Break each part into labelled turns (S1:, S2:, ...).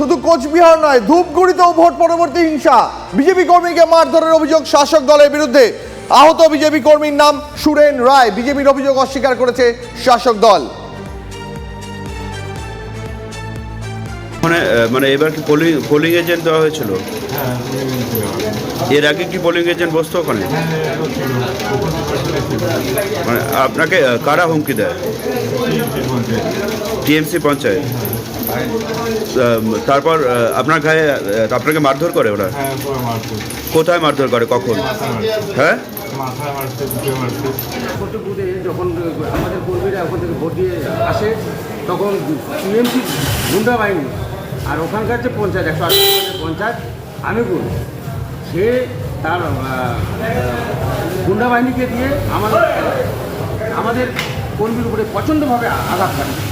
S1: শুধু কোচবিহার নয়, ধূপগুড়িতেও ভোট পরবর্তী হিংসা। বিজেপি কর্মীকে মারধরের অভিযোগ শাসক দলের বিরুদ্ধে। আহত বিজেপি কর্মীর নাম সুরেন রায়। বিজেপির অভিযোগ অস্বীকার করেছে শাসক দল।
S2: মানে মানে এবার কি পোলিং পোলিং এজেন্ট দেওয়া হয়েছিল? এর আগে কি পোলিং এজেন্ট বসতো ওখানে? মানে আপনাকে কারা হুমকি দেয়? টিএমসি পঞ্চায়েত। তারপর আপনার গায়ে আপনাকে মারধর করে ওরা?
S3: হ্যাঁ
S2: কোথায় মারধর করে কখন? হ্যাঁ?
S4: যখন আমাদের কর্মীরা ওখান থেকে ভোট দিয়ে আসে তখন টিএমসি গুন্ডা বাহিনী আর ওখানকার যে পঞ্চায়েত একশো আশি পঞ্চায়েত আমিগুল সে তার গুন্ডা বাহিনীকে দিয়ে আমাদের আমাদের কর্মীর উপরে প্রচণ্ডভাবে আঘাত করে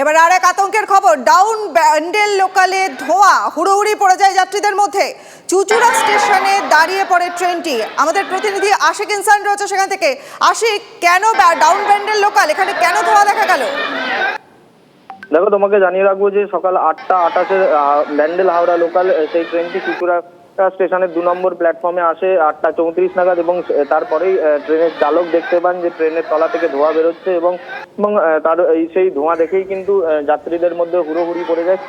S5: এবার আর এক আতঙ্কের খবর ডাউন ব্যান্ডেল লোকালে ধোঁয়া, হুড়োহুড়ি পড়ে যায় যাত্রীদের মধ্যে। চুচুড়া স্টেশনে দাঁড়িয়ে পড়ে ট্রেনটি। আমাদের প্রতিনিধি আশিক ইনসান রয়েছে সেখান থেকে। আশিক, কেন ডাউন ব্যান্ডেল লোকাল? এখানে কেন ধোঁয়া দেখা গেল?
S6: দেখো, তোমাকে জানিয়ে রাখব যে সকাল আটটা আটাশে ব্যান্ডেল হাওড়া লোকাল সেই ট্রেনটি চুচুড়া স্টেশনের দু নম্বর প্ল্যাটফর্মে আসে আটটা চৌত্রিশ নাগাদ এবং তারপরেই ট্রেনের চালক দেখতে পান যে ট্রেনের তলা থেকে ধোঁয়া বেরোচ্ছে এবং এবং তার এই সেই ধোঁয়া দেখেই কিন্তু যাত্রীদের মধ্যে হুড়োহুড়ি পড়ে যায়।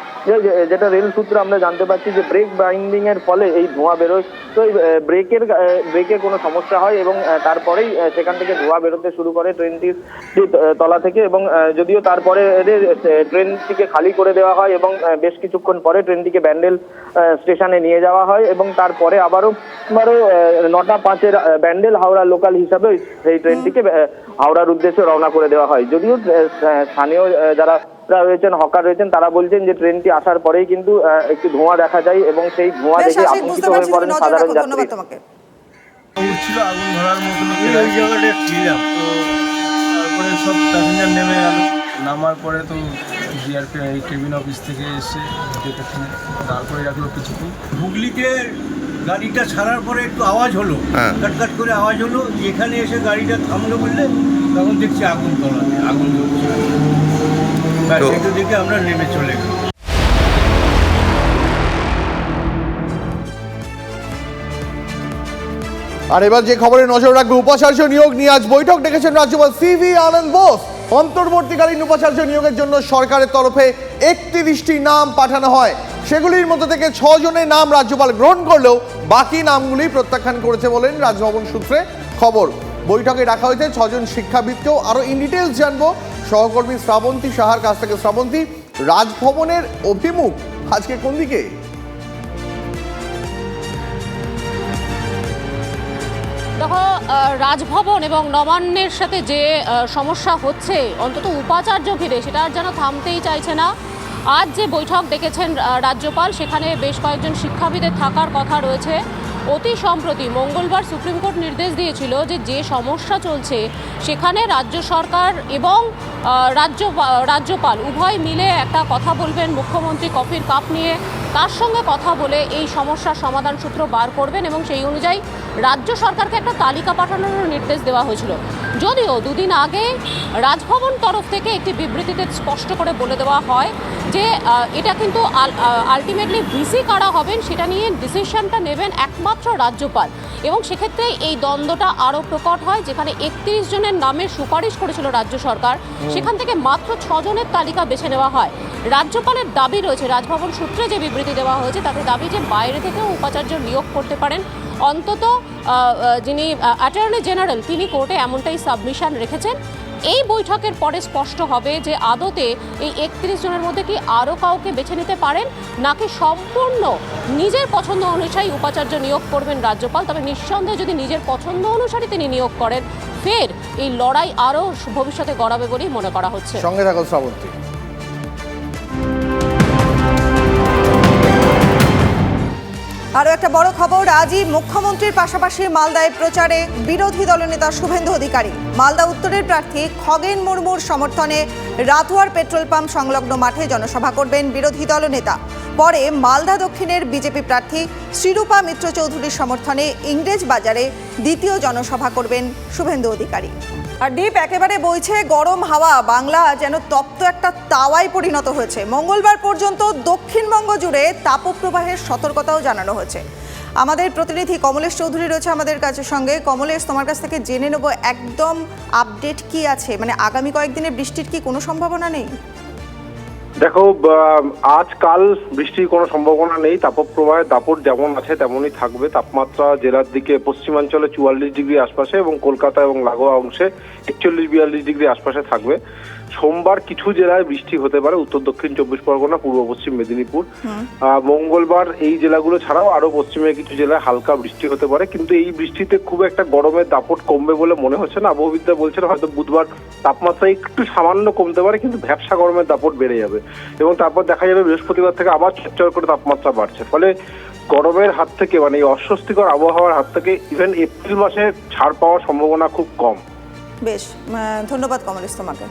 S6: যেটা রেল সূত্রে আমরা জানতে পারছি যে ব্রেক বাইন্ডিং এর ফলে এই ধোঁয়া বেরোয়। তো এই ব্রেকের ব্রেকে কোনো সমস্যা হয় এবং তারপরেই সেখান থেকে ধোঁয়া বেরোতে শুরু করে ট্রেনটির তলা থেকে এবং যদিও তারপরে ট্রেনটিকে খালি করে দেওয়া হয় এবং বেশ কিছুক্ষণ পরে ট্রেনটিকে ব্যান্ডেল স্টেশনে নিয়ে যাওয়া হয় এবং তারপরে আবারও আবারও নটা পাঁচের ব্যান্ডেল হাওড়া লোকাল হিসাবে সেই ট্রেনটিকে হাওড়ার উদ্দেশ্যে রওনা করে দেওয়া হয়। যদিও স্থানীয় যারা রয়েছেন হকার রয়েছেন তারা বলছেন যে ট্রেনটি আসার পরেই কিন্তু একটু ধোঁয়া দেখা যায় এবং সেই ধোঁয়া দেখে আতঙ্কিত হয়ে পড়েন সাধারণ যাত্রী।
S3: উঠছিল আগুন ধরার মতন ওই জায়গাটা ছিলাম। তো তারপরে সব প্যাসেঞ্জার নেমে গেল। নামার পরে তো জিআরপি এই কেবিন অফিস থেকে এসে দেখেছেন তারপরে রাখল কিছুক্ষণ।
S7: হুগলিতে গাড়িটা ছাড়ার পরে একটু আওয়াজ হলো।
S2: হ্যাঁ।
S7: কাট কাট করে আওয়াজ হলো এখানে এসে গাড়িটা থামলো বললে তখন দেখছি আগুন তলাতে আগুন জ্বলছে ব্যাস, সেটা দেখে আমরা নেমে চলে গেলাম।
S1: আর এবার যে খবরে নজর রাখবে উপাচার্য নিয়োগ নিয়ে আজ বৈঠক ডেকেছেন রাজ্যপাল সিভি আনন্দ বোস। অন্তর্বর্তীকালীন উপাচার্য নিয়োগের জন্য সরকারের তরফে একত্রিশটি নাম পাঠানো হয়। সেগুলির মধ্যে থেকে ছজনের নাম রাজ্যপাল গ্রহণ করলেও বাকি নামগুলি প্রত্যাখ্যান করেছে বলেন রাজভবন সূত্রে খবর। বৈঠকে রাখা হয়েছে ছজন শিক্ষাবিদকেও। আরও ইন ডিটেলস জানব। সহকর্মী শ্রাবন্তী সাহার কাছ থেকে। শ্রাবন্তী রাজভবনের অভিমুখ আজকে কোন দিকে?
S8: দেখো রাজভবন এবং নবান্নের সাথে যে সমস্যা হচ্ছে অন্তত উপাচার্য ঘিরে সেটা আর যেন থামতেই চাইছে না। আজ যে বৈঠক আহ, রাজ্যপাল সেখানে বেশ কয়েকজন শিক্ষাবিদের থাকার কথা রয়েছে। অতি সম্প্রতি মঙ্গলবার সুপ্রিম কোর্ট নির্দেশ দিয়েছিল যে যে সমস্যা চলছে, সেখানে রাজ্য সরকার এবং রাজ্য রাজ্যপাল উভয় মিলে একটা কথা বলবেন, মুখ্যমন্ত্রী কফির কাপ নিয়ে তার সঙ্গে কথা বলে এই সমস্যার সমাধান সূত্র বার করবেন এবং সেই অনুযায়ী রাজ্য সরকারকে একটা তালিকা পাঠানোর নির্দেশ দেওয়া হয়েছিল। যদিও দুদিন আগে রাজভবন তরফ থেকে একটি বিবৃতিতে স্পষ্ট করে বলে দেওয়া হয় যে এটা কিন্তু আলটিমেটলি ভিসি কারা হবেন সেটা নিয়ে ডিসিশনটা নেবেন একমাত্র রাজ্যপাল। এবং সেক্ষেত্রে এই দ্বন্দ্বটা আরও প্রকট হয় যেখানে একত্রিশ জনের নামের সুপারিশ করেছিল রাজ্য সরকার। সেখান থেকে মাত্র ছজনের তালিকা বেছে নেওয়া হয়। রাজ্যপালের দাবি রয়েছে রাজভবন সূত্রে যে বিবৃতি দেওয়া হয়েছে তাতে দাবি যে বাইরে থেকেও উপাচার্য নিয়োগ করতে পারেন। অন্তত যিনি অ্যাটর্নি জেনারেল তিনি কোর্টে এমনটাই সাবমিশন রেখেছেন। এই বৈঠকের পরে স্পষ্ট হবে যে আদতে এই একত্রিশ জনের মধ্যে কি আরও কাউকে বেছে নিতে পারেন, নাকি সম্পূর্ণ নিজের পছন্দ অনুসারী উপাচার্য নিয়োগ করবেন রাজ্যপাল? তবে নিঃসন্দেহে যদি নিজের পছন্দ অনুসারে তিনি নিয়োগ করেন, ফের এই লড়াই আরও ভবিষ্যতে গড়াবে বলেই মনে করা হচ্ছে।
S1: সঙ্গে থাকুন শ্রাবন্তী।
S5: আরও একটা বড় খবর, আজই মুখ্যমন্ত্রীর পাশাপাশি মালদায় প্রচারে বিরোধী দলনেতা শুভেন্দু অধিকারী। মালদা উত্তরের প্রার্থী খগেন মুর্মুর সমর্থনে রাতুয়ার পেট্রোল পাম্প সংলগ্ন মাঠে জনসভা করবেন বিরোধী দলনেতা পরে মালদা দক্ষিণের বিজেপি প্রার্থী শ্রীরূপা মিত্র চৌধুরীর সমর্থনে ইংরেজ বাজারে দ্বিতীয় জনসভা করবেন শুভেন্দু অধিকারী। আর ডিপ একেবারে বইছে গরম হাওয়া। বাংলা যেন তপ্ত একটা তাওয়ায় পরিণত হয়েছে। মঙ্গলবার পর্যন্ত দক্ষিণবঙ্গ জুড়ে তাপপ্রবাহের সতর্কতাও জানানো হয়েছে। আমাদের প্রতিনিধি কমলেশ চৌধুরী রয়েছে আমাদের কাছে সঙ্গে। কমলেশ, তোমার কাছ থেকে জেনে নেব একদম আপডেট কি আছে? মানে আগামী কয়েকদিনে বৃষ্টির কি কোনো সম্ভাবনা নেই?
S9: দেখো আজ কাল বৃষ্টির কোনো সম্ভাবনা নেই তাপপ্রবাহের দাপট যেমন আছে তেমনই থাকবে। তাপমাত্রা জেলার দিকে পশ্চিমাঞ্চলে চুয়াল্লিশ ডিগ্রি আশপাশে এবং কলকাতা এবং লাগোয়া অংশে একচল্লিশ বিয়াল্লিশ ডিগ্রি আশপাশে থাকবে। সোমবার কিছু জেলায় বৃষ্টি হতে পারে উত্তর দক্ষিণ চব্বিশ পরগনা পূর্ব পশ্চিম মেদিনীপুর। মঙ্গলবার এই জেলাগুলো ছাড়াও আরও পশ্চিমে কিছু জেলায় হালকা বৃষ্টি হতে পারে কিন্তু এই বৃষ্টিতে খুব একটা গরমের দাপট কমবে বলে মনে হচ্ছে না। আবহবিদ্যা বলছেন হয়তো বুধবার তাপমাত্রা একটু সামান্য কমতে পারে কিন্তু ভ্যাবসা গরমের দাপট বেড়ে যাবে। এবং তারপর দেখা যাবে বৃহস্পতিবার থেকে আবার চচ্চর করে তাপমাত্রা বাড়ছে। ফলে গরমের হাত থেকে মানে এই অস্বস্তিকর আবহাওয়ার হাত থেকে ইভেন এপ্রিল মাসে ছাড় পাওয়ার সম্ভাবনা খুব কম।
S5: বেশ ধন্যবাদ কমলেশ তোমাকে।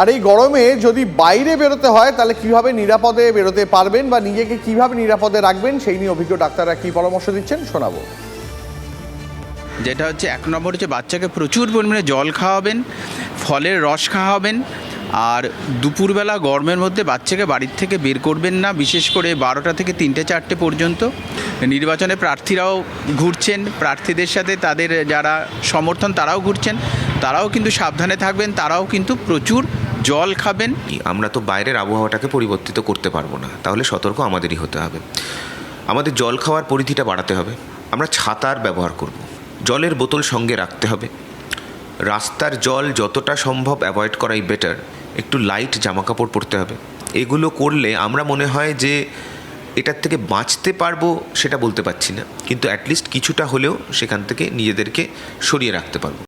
S1: আর এই গরমে যদি বাইরে বেরোতে হয় তাহলে কীভাবে নিরাপদে বেরোতে পারবেন বা নিজেকে কীভাবে নিরাপদে রাখবেন সেই নিয়ে অভিজ্ঞ ডাক্তাররা কি পরামর্শ দিচ্ছেন শোনাবো।
S10: যেটা হচ্ছে এক নম্বর হচ্ছে বাচ্চাকে প্রচুর পরিমাণে জল খাওয়াবেন ফলের রস খাওয়াবেন আর দুপুরবেলা গরমের মধ্যে বাচ্চাকে বাড়ির থেকে বের করবেন না, বিশেষ করে বারোটা থেকে তিনটে, চারটে পর্যন্ত। নির্বাচনে প্রার্থীরাও ঘুরছেন, প্রার্থীদের সাথে তাদের যারা সমর্থন তারাও ঘুরছেন, তারাও কিন্তু সাবধানে থাকবেন, তারাও কিন্তু প্রচুর জল খাবেন।
S11: আমরা তো বাইরের আবহাওয়াটাকে পরিবর্তিত করতে পারব না, তাহলে সতর্ক আমাদেরই হতে হবে। আমাদের জল খাওয়ার পরিধিটা বাড়াতে হবে, আমরা ছাতার ব্যবহার করব, জলের বোতল সঙ্গে রাখতে হবে। রাস্তার জল যতটা সম্ভব অ্যাভয়েড করাই বেটার একটু লাইট জামা কাপড় পরতে হবে। এগুলো করলে আমরা মনে হয় যে এটার থেকে বাঁচতে পারব সেটা বলতে পারছি না। কিন্তু অ্যাটলিস্ট কিছুটা হলেও সেখান থেকে নিজেদেরকে সরিয়ে রাখতে পারব।